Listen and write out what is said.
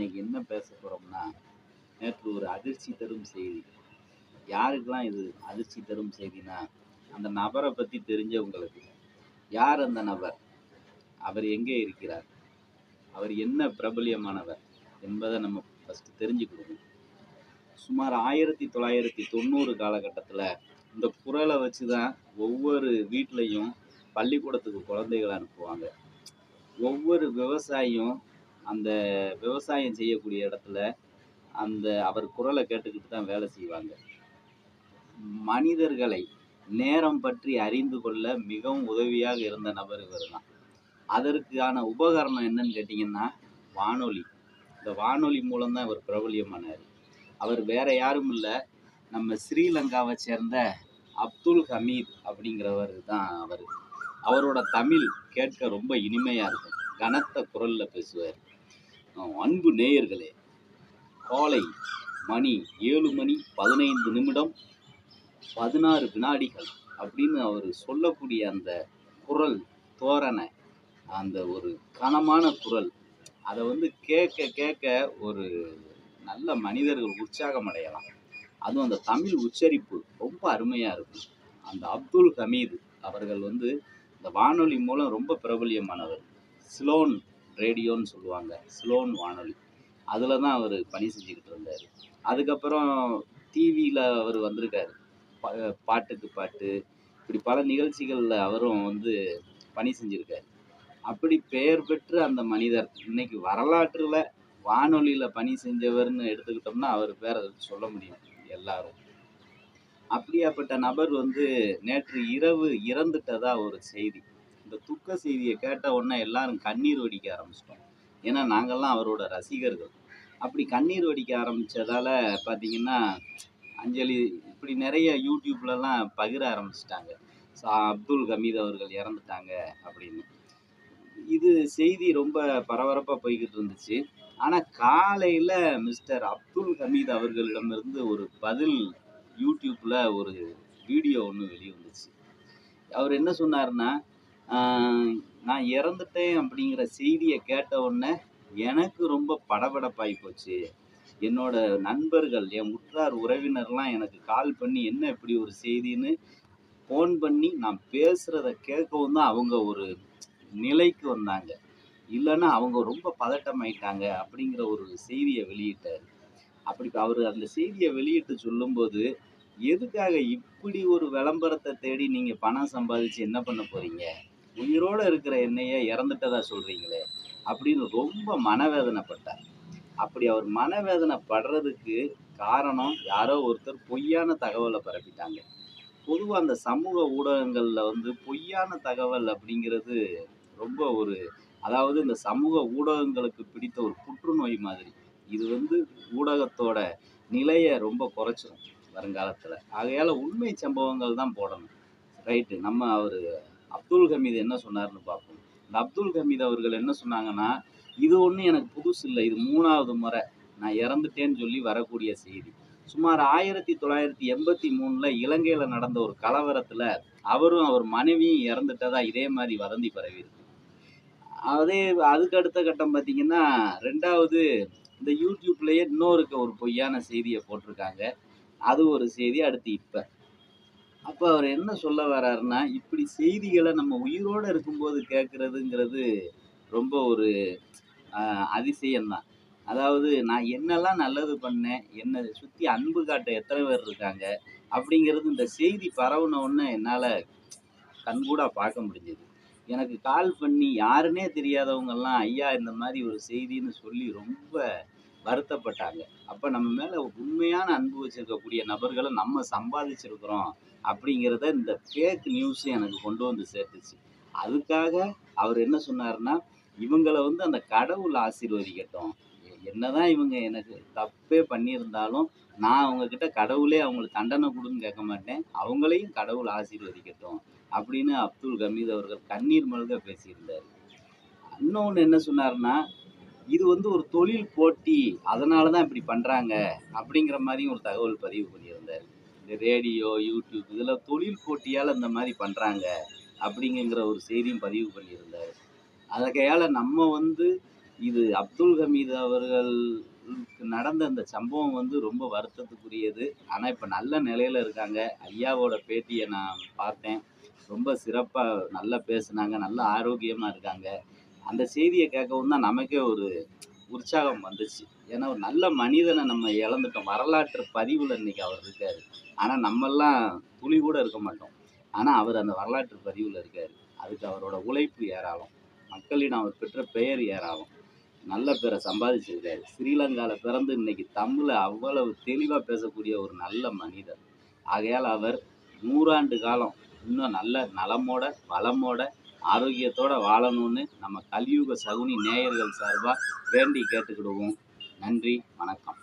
இன்னைக்கு என்ன பேச போகிறோம்னா நேற்று ஒரு அதிர்ச்சி தரும் செய்தி. யாருக்கெல்லாம் இது அதிர்ச்சி தரும் செய்தினா அந்த நபரை பற்றி தெரிஞ்சவங்களுக்கு. யார் அந்த நபர்? அவர் எங்கே இருக்கிறார்? அவர் என்ன பிரபலியமானவர் என்பதை நம்ம ஃபஸ்ட்டு தெரிஞ்சுக்கணும். சுமார் ஆயிரத்தி தொள்ளாயிரத்தி தொண்ணூறு காலகட்டத்தில் இந்த குரலை வச்சு தான் ஒவ்வொரு வீட்லேயும் பள்ளிக்கூடத்துக்கு குழந்தைகளை அனுப்புவாங்க. ஒவ்வொரு விவசாயியும் அந்த விவசாயம் செய்யக்கூடிய இடத்துல அந்த அவர் குரலை கேட்டுக்கிட்டு தான் வேலை செய்வாங்க. மனிதர்களை நேரம் பற்றி அறிந்து கொள்ள மிகவும் உதவியாக இருந்த நபர் இவர் தான். அதற்கான உபகரணம் என்னன்னு கேட்டிங்கன்னா வானொலி. இந்த வானொலி மூலம்தான் இவர் பிரபல்யமானார். அவர் வேற யாரும் இல்லை. நம்ம ஸ்ரீலங்காவை சேர்ந்த அப்துல் ஹமீத் அப்படிங்கிறவர் தான் அவர். அவரோட தமிழ் கேட்க ரொம்ப இனிமையாக இருக்கும். கனத்த குரலில் பேசுவார். அன்பு நேயர்களே காலை மணி ஏழு மணி பதினைந்து நிமிடம் பதினாறு வினாடிகள் அப்படின்னு அவர் சொல்லக்கூடிய அந்த குரல் தோரணை அந்த ஒரு கனமான குரல் அதை வந்து கேட்க கேட்க ஒரு நல்ல மனிதர்கள் உற்சாகம் அடையலாம். அதுவும் அந்த தமிழ் உச்சரிப்பு ரொம்ப அருமையாக இருக்கும். அந்த அப்துல் ஹமீது அவர்கள் வந்து இந்த வானொலி மூலம் ரொம்ப பிரபல்யமானவர். சிலோன் ரேடியோன்னு சொல்லுவாங்க ஸ்லோன் வானொலி. அதில் தான் அவர் பணி செஞ்சுக்கிட்டு இருந்தார். அதுக்கப்புறம் டிவியில் அவர் வந்திருக்காரு. பா பாட்டுக்கு பாட்டு இப்படி பல நிகழ்ச்சிகளில் அவரும் வந்து பணி செஞ்சுருக்காரு. அப்படி பெயர் பெற்று அந்த மனிதர் இன்னைக்கு வரலாற்றில் வானொலியில் பணி செஞ்சவர்னு எடுத்துக்கிட்டோம்னா அவர் பேரை சொல்ல முடியும் எல்லாரும். அப்படியாப்பட்ட நபர் வந்து நேற்று இரவு இறந்துட்டதா ஒரு செய்தி. இந்த துக்க செய்தியை கேட்ட உடனே எல்லாரும் கண்ணீர் வடிக்க ஆரம்பிச்சிட்டோம். ஏன்னா நாங்கள்லாம் அவரோட ரசிகர்கள். அப்படி கண்ணீர் வடிக்க ஆரம்பித்ததால் பார்த்தீங்கன்னா அஞ்சலி இப்படி நிறைய யூடியூப்லலாம் பகிர ஆரம்பிச்சிட்டாங்க. ஸோ அப்துல் ஹமீத் அவர்கள் இறந்துட்டாங்க அப்படின்னு. இது செய்தி ரொம்ப பரபரப்பாக போய்கிட்டு இருந்துச்சு. ஆனால் காலையில் மிஸ்டர் அப்துல் ஹமீத் அவர்களிடமிருந்து ஒரு பதில் யூடியூப்பில் ஒரு வீடியோ ஒன்று வெளியே வந்துச்சு அவர் என்ன சொன்னார்னா நான் இறந்துட்டேன் அப்படிங்கிற செய்தியை கேட்ட உடனே எனக்கு ரொம்ப படபடப்பாகி போச்சு. என்னோட நண்பர்கள் என் உற்றார் உறவினர்லாம் எனக்கு கால் பண்ணி என்ன இப்படி ஒரு செய்தின்னு? ஃபோன் பண்ணி நான் பேசுகிறத கேட்கவும் தான் அவங்க ஒரு நிலைக்கு வந்தாங்க. இல்லைன்னா அவங்க ரொம்ப பதட்டமாயிட்டாங்க அப்படிங்கிற ஒரு செய்தியை வெளியிட்டார். அப்படி அவர் அந்த செய்தியை வெளியிட்டு சொல்லும்போது எதுக்காக இப்படி ஒரு விளம்பரத்தை தேடி நீங்கள் பணம் சம்பாதிச்சு என்ன பண்ண போகிறீங்க உயிரோடு இருக்கிற என்னையே இறந்துட்டதா சொல்கிறீங்களே அப்படின்னு ரொம்ப மனவேதனைப்பட்டார். அப்படி அவர் மனவேதனை படுறதுக்கு காரணம் யாரோ ஒருத்தர் பொய்யான தகவலை பரப்பிட்டாங்க. பொதுவாக அந்த சமூக ஊடகங்களில் வந்து பொய்யான தகவல் அப்படிங்கிறது ரொம்ப ஒரு அதாவது இந்த சமூக ஊடகங்களுக்கு பிடித்த ஒரு புற்றுநோய் மாதிரி. இது வந்து ஊடகத்தோட நிலையை ரொம்ப குறைச்சிரும் வருங்காலத்தில். ஆகையால் உண்மை சம்பவங்கள் தான் போடணும். ரைட்டு நம்ம அவர் அப்துல் ஹமீத் என்ன சொன்னார்னு பார்ப்போம். இந்த அப்துல் ஹமீத் அவர்கள் என்ன சொன்னாங்கன்னா இது ஒன்றும் எனக்கு புதுசு இல்லை இது மூணாவது முறை. நான் இறந்துட்டேன்னு சொல்லி வரக்கூடிய செய்தி. சுமார் ஆயிரத்தி தொள்ளாயிரத்தி எண்பத்தி மூணில் இலங்கையில் நடந்த ஒரு கலவரத்தில் அவரும் அவர் மனைவியும் இறந்துட்டதா இதே மாதிரி வதந்தி பரவியிருக்கு அதே அதுக்கு அடுத்த கட்டம் பார்த்தீங்கன்னா ரெண்டாவது இந்த யூடியூப்லேயே இன்னொருக்க ஒரு பொய்யான செய்தியை போட்டிருக்காங்க. அது ஒரு செய்தி அடுத்து இப்போ. அப்போ அவர் என்ன சொல்ல வர்றாருன்னா இப்படி செய்திகளை நம்ம உயிரோடு இருக்கும்போது கேட்குறதுங்கிறது ரொம்ப ஒரு அதிசயம்தான். அதாவது நான் என்னெல்லாம் நல்லது பண்ணேன் என்னை சுற்றி அன்பு காட்ட எத்தனை பேர் இருக்காங்க அப்படிங்கிறது இந்த செய்தி பரவுனவுன்னு என்னால் கண்கூடாக பார்க்க முடிஞ்சது. எனக்கு கால் பண்ணி யாருன்னே தெரியாதவங்கெல்லாம் ஐயா இந்த மாதிரி ஒரு செய்தின்னு சொல்லி ரொம்ப வருத்தப்பட்டாங்க. அப்போ நம்ம மேலே உண்மையான அன்பு வச்சிருக்கக்கூடிய நபர்களை நம்ம சம்பாதிச்சிருக்கிறோம் அப்படிங்கிறத இந்த ஃபேக் நியூஸ் எனக்கு கொண்டு வந்து சேர்த்துச்சு. அதுக்காக அவர் என்ன சொன்னார்னா இவங்களை வந்து அந்த கடவுள் ஆசீர்வதிக்கட்டும். என்னதான் இவங்க எனக்கு தப்பே பண்ணியிருந்தாலும் நான் அவங்கக்கிட்ட கடவுளே அவங்களுக்கு தண்டனை கொடுன்னு கேட்க மாட்டேன். அவங்களையும் கடவுள் ஆசீர்வதிக்கட்டும் அப்படின்னு அப்துல் கமீத் அவர்கள் கண்ணீர் மல்க பேசியிருந்தார். இன்னொன்று என்ன சொன்னார்னா இது வந்து ஒரு தொழில் போட்டி அதனால தான் இப்படி பண்ணுறாங்க அப்படிங்கிற மாதிரியும் ஒரு தகவல் பதிவு பண்ணியிருந்தார். ரேடியோ யூடியூப் இதில் தொழில் போட்டியால் இந்த மாதிரி பண்ணுறாங்க அப்படிங்கிற ஒரு செய்தியும் பதிவு பண்ணியிருந்தார். அதற்கையால் நம்ம வந்து இது அப்துல் ஹமீது அவர்களுக்கு நடந்த அந்த சம்பவம் வந்து ரொம்ப வருத்தத்துக்குரியது. ஆனால் இப்போ நல்ல நிலையில் இருக்காங்க. ஐயாவோட பேட்டியை நான் பார்த்தேன். ரொம்ப சிறப்பாக நல்லா பேசுனாங்க. நல்ல ஆரோக்கியமாக இருக்காங்க. அந்த செய்தியை கேட்கவும் தான் நமக்கே ஒரு உற்சாகம் வந்துச்சு. ஏன்னா ஒரு நல்ல மனிதனை நம்ம இழந்துட்டோம். வரலாற்று பதிவில் இன்னைக்கு அவர் இருக்கார். ஆனால் நம்மெல்லாம் துளி கூட இருக்க மாட்டோம். ஆனால் அவர் அந்த வரலாற்று பதிவில் இருக்கார். அதுக்கு அவரோட உழைப்பு ஏராளம். மக்களிடம் அவர் பெற்ற பெயர் ஏராளம். நல்ல பேரை சம்பாதிச்சிருக்காரு. ஸ்ரீலங்காவில் பிறந்து இன்னைக்கு தமிழை அவ்வளவு தெளிவாக பேசக்கூடிய ஒரு நல்ல மனிதர். ஆகையால் அவர் நூறாண்டு காலம் இன்னும் நல்ல நலமோட வளமோட ஆரோக்கியத்தோட வாழணும்னு நம்ம கலியுக சகுனி நேயர்கள் சார்பாக வேண்டி கேட்டுக்கிடுவோம். நன்றி வணக்கம்.